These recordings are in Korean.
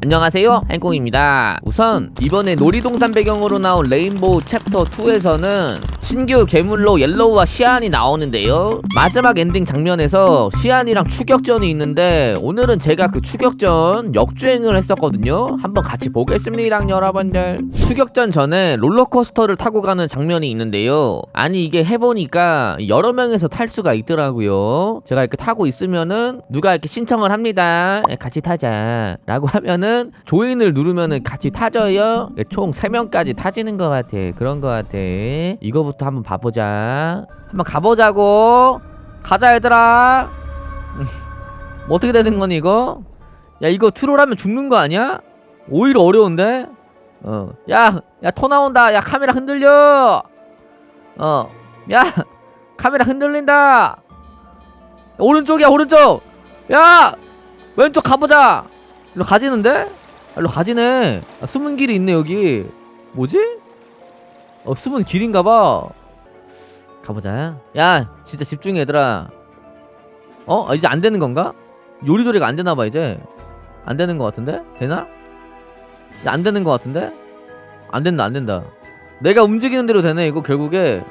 안녕하세요 행공입니다. 우선 이번에 놀이동산 배경으로 나온 레인보우 챕터 2에서는 신규 괴물로 옐로우와 시안이 나오는데요. 마지막 엔딩 장면에서 시안이랑 추격전이 있는데 오늘은 제가 그 추격전 역주행을 했었거든요. 한번 같이 보겠습니다 여러분들. 추격전 전에 롤러코스터를 타고 가는 장면이 있는데요. 아니 이게 해보니까 여러 명에서 탈 수가 있더라고요. 제가 이렇게 타고 있으면은 누가 이렇게 신청을 합니다. 예, 같이 타자. 라고 하면은 조인을 누르면은 같이 타져요. 예, 총 3명까지 타지는 것 같아. 그런 것 같아. 이거부터 한번 봐보자. 한번 가보자고. 가자 얘들아. 뭐 어떻게 되는 거니 이거? 야 이거 트롤하면 죽는 거 아니야? 오히려 어려운데? 어 야 야 토 나온다. 야 카메라 흔들려. 어 야 카메라 흔들린다. 오른쪽이야 오른쪽. 야 왼쪽 가보자 일로 가지는데? 일로 가지네. 아, 숨은 길이 있네 여기. 뭐지? 어 숨은 길인가봐. 가보자. 야 진짜 집중해 얘들아. 어? 아, 이제 안 되는 건가? 요리조리가 안 되나 봐 이제. 안 되는 거 같은데? 되나? 이제 안 되는 거 같은데? 안 된다 안 된다. 내가 움직이는 대로 되네 이거 결국에.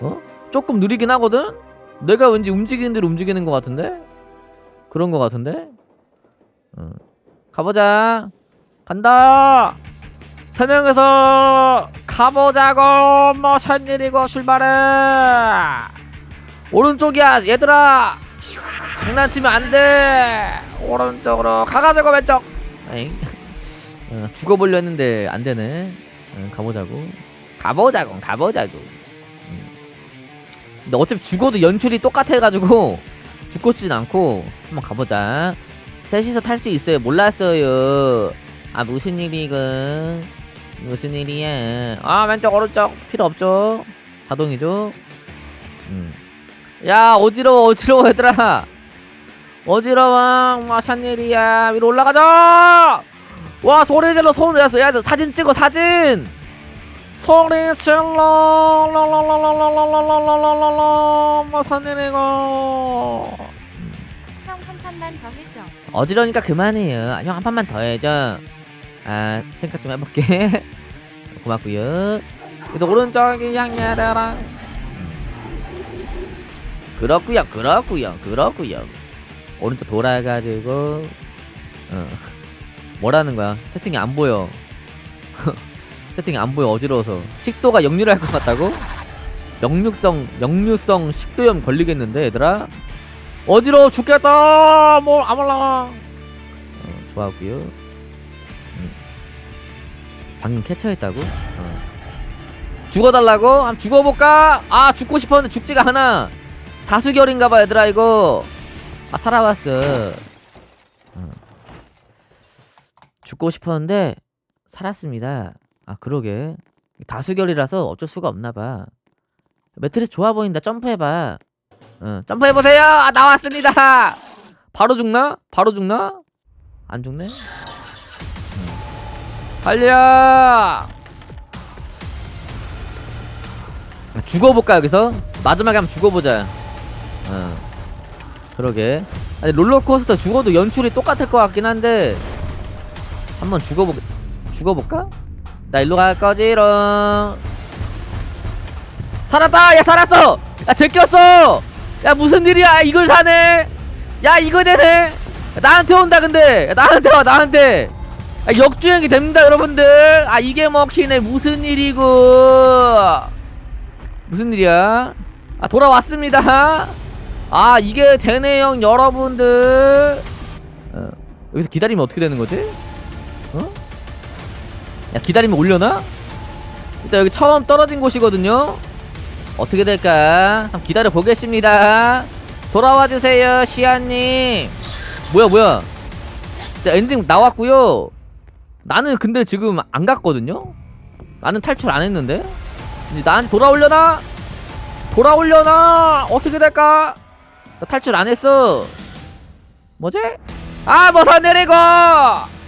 어? 조금 느리긴 하거든? 내가 왠지 움직이는 대로 움직이는 거 같은데? 그런 거 같은데? 어. 가보자. 간다. 세 명에서 가보자고 무슨 일이고 출발해. 오른쪽이야 얘들아. 장난치면 안 돼. 오른쪽으로 가가지고 왼쪽. 에잉? 어, 죽어보려 했는데 안 되네. 어, 가보자고. 가보자고 가보자고. 음. 근데 어차피 죽어도 연출이 똑같아가지고 죽고진 않고 한번 가보자 셋이서 탈 수 있어요. 몰랐어요. 아 무슨 일이건? 무슨 일이야? 아 왼쪽 오른쪽 필요 없죠? 자동이죠? 음. 야 어지러워 어지러워 얘들아. 어지러워 무슨 일이야? 위로 올라가자! 와 소리 질러 손 내서 야 사진 찍어 사진! 소리 질러. 일이고 형한 판만 더 해줘. 어지러니까 그만해요. 형 한 판만 더 해줘. 아 생각 좀 해볼게. 고맙고요. 그래서 오른쪽이 향야다랑. 그렇구요, 그렇구요, 그렇구요. 오른쪽 돌아가지고 어 뭐라는 거야? 채팅이 안 보여. 채팅이 안 보여 어지러워서 식도가 역류할 것 같다고? 역류성 역류성 식도염 걸리겠는데 얘들아? 어지러워 죽겠다 뭐 아말라 어, 좋아하고요 음. 방금 캐쳐했다고? 어. 죽어달라고? 한번 죽어볼까? 아 죽고 싶었는데 죽지가 않아 다수결인가봐 얘들아 이거 아 살아왔어 어. 죽고 싶었는데 살았습니다 아 그러게 다수결이라서 어쩔 수가 없나봐 매트리스 좋아 보인다 점프해봐 어, 점프해보세요! 아, 나왔습니다! 바로 죽나? 바로 죽나? 안 죽네? 음. 달려! 아, 죽어볼까, 여기서? 마지막에 한번 죽어보자. 어. 그러게. 아니, 롤러코스터 죽어도 연출이 똑같을 것 같긴 한데, 한번 죽어보, 죽어볼까? 나 일로 갈 거지롱. 살았다! 야, 살았어! 야, 제꼈어! 야 무슨 일이야? 이걸 사네? 야 이거 되네? 야, 나한테 온다 근데. 야, 나한테 와 나한테. 야, 역주행이 됩니다 여러분들. 아 이게 먹히네 무슨 일이고. 무슨 일이야? 아 돌아왔습니다. 아 이게 되네요 여러분들. 어, 여기서 기다리면 어떻게 되는 거지? 어? 야 기다리면 올려나 일단 여기 처음 떨어진 곳이거든요 어떻게 될까? 기다려 보겠습니다. 돌아와 주세요, 시아님. 뭐야, 뭐야? 자, 엔딩 나왔고요. 나는 근데 지금 안 갔거든요. 나는 탈출 안 했는데. 이제 나한테 돌아올려나? 돌아올려나? 어떻게 될까? 나 탈출 안 했어. 뭐지? 아, 무슨 일이고?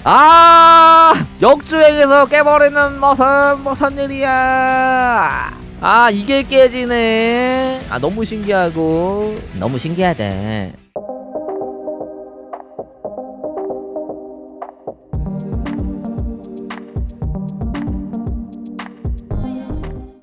아, 역주행에서 깨버리는 무슨 무슨 일이야? 아 이게 깨지네. 아 너무 신기하고. 너무 신기하다